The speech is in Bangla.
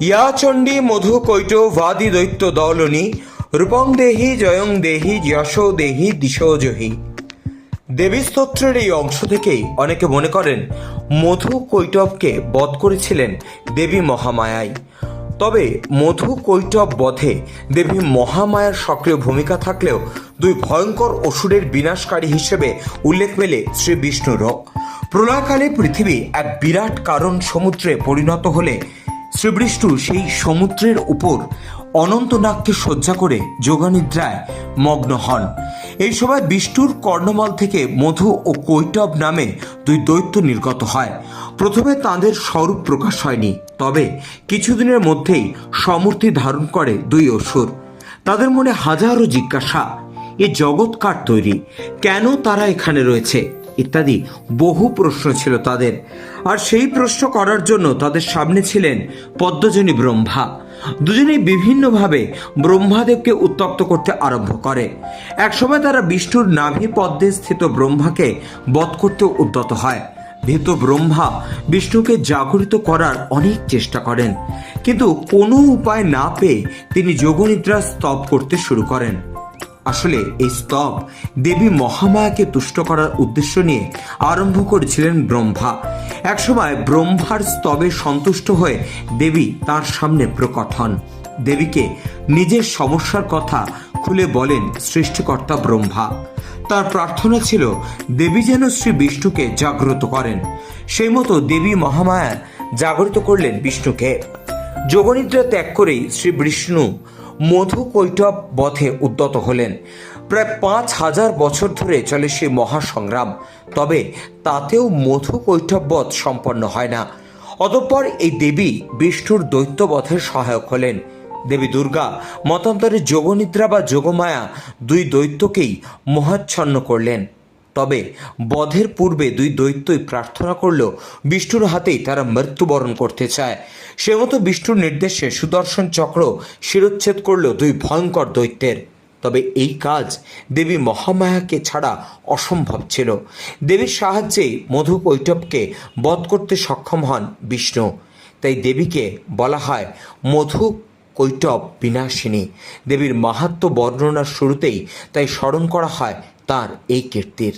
ইয়া চণ্ডী মধু কৈট বাদি দৈত্য দলনী রূপং দেহি জয়ং দেহি যশো দেহি দিশো জহি। দেবী স্তোত্রের এই অংশ থেকেই অনেকে মনে করেন, মধু কৈটবকে বধ করেছিলেন দেবী মহামায়াই। তবে মধু কৈটব বধে দেবী মহামায়ার সক্রিয় ভূমিকা থাকলেও দুই ভয়ঙ্কর অসুরের বিনাশকারী হিসেবে উল্লেখ মেলে শ্রী বিষ্ণুরও প্রলয়কালে পৃথিবী এক বিরাট কারণ সমুদ্রে পরিণত হলে শ্রীবিষ্ণু সেই সমুদ্রের উপর অনন্তনাগকে শয্যা করে যোগানিদ্রায় মগ্ন হন। এই সময় বিষ্ণুর কর্ণমল থেকে মধু ও কৈটব নামে দুই দৈত্য নির্গত হয়। প্রথমে তাঁদের স্বরূপ প্রকাশ হয়নি, তবে কিছুদিনের মধ্যেই সমূর্তি ধারণ করে দুই অসুর। তাদের মনে হাজারো জিজ্ঞাসা, এ জগৎ কার তৈরি? কেন তারা এখানে রয়েছে? ইত্যাদি বহু প্রশ্ন ছিল তাদের। আর সেই প্রশ্ন করার জন্য তাদের সামনে ছিলেন পদ্মজনী ব্রহ্মা। দুজনেই বিভিন্নভাবে ব্রহ্মাদেবকে উত্তপ্ত করতে আরম্ভ করে। একসময় তারা বিষ্ণুর নাভি পদ্মে স্থিত ব্রহ্মাকে বধ করতে উদ্যত হয়। ভীত ব্রহ্মা বিষ্ণুকে জাগরিত করার অনেক চেষ্টা করেন, কিন্তু কোনো উপায় না পেয়ে তিনি যোগনিদ্রা স্তব করতে শুরু করেন। আসলে এই স্তব দেবী মহামায়াকে তুষ্ট করার উদ্দেশ্য নিয়ে আরম্ভ করেছিলেন ব্রহ্মা। একসময় ব্রহ্মার স্তবে সন্তুষ্ট হয়ে দেবী তার সামনে প্রকট হন। দেবীকে নিজের সমস্যার কথা খুলে বলেন সৃষ্টিকর্তা ব্রহ্মা। তার প্রার্থনা ছিল দেবী যেন শ্রী বিষ্ণুকে জাগ্রত করেন। সেই মতো দেবী মহামায়া জাগ্রত করলেন বিষ্ণুকে। যোগনিদ্রা ত্যাগ করেই শ্রী বিষ্ণু মধু কৈটব বধে উদ্যত হলেন। প্রায় পাঁচ হাজার বছর ধরে চলে সেই মহাসংগ্রাম। তবে তাতেও মধু কৈটব বধ সম্পন্ন হয় না। অতঃপর এই দেবী বিষ্ণুর দৈত্যবধের সহায়ক হলেন। দেবী দুর্গা মতান্তরে যোগনিদ্রা বা যোগমায়া দুই দৈত্যকেই মহাচ্ছন্ন করলেন। তবে বধের পূর্বে দুই দৈত্যই প্রার্থনা করল বিষ্ণুর হাতেই তারা মৃত্যুবরণ করতে চায়। সে মতো বিষ্ণুর নির্দেশে সুদর্শন চক্র শিরোচ্ছেদ করল দুই ভয়ঙ্কর দৈত্যের। তবে এই কাজ দেবী মহামায়াকে ছাড়া অসম্ভব ছিল। দেবীর সাহায্যেই মধু কৈটবকে বধ করতে সক্ষম হন বিষ্ণু। তাই দেবীকে বলা হয় মধু কৈটব বিনাশিনী। দেবীর মাহাত্ম্য বর্ণনার শুরুতেই তাই স্মরণ করা হয় তার এই কীর্তির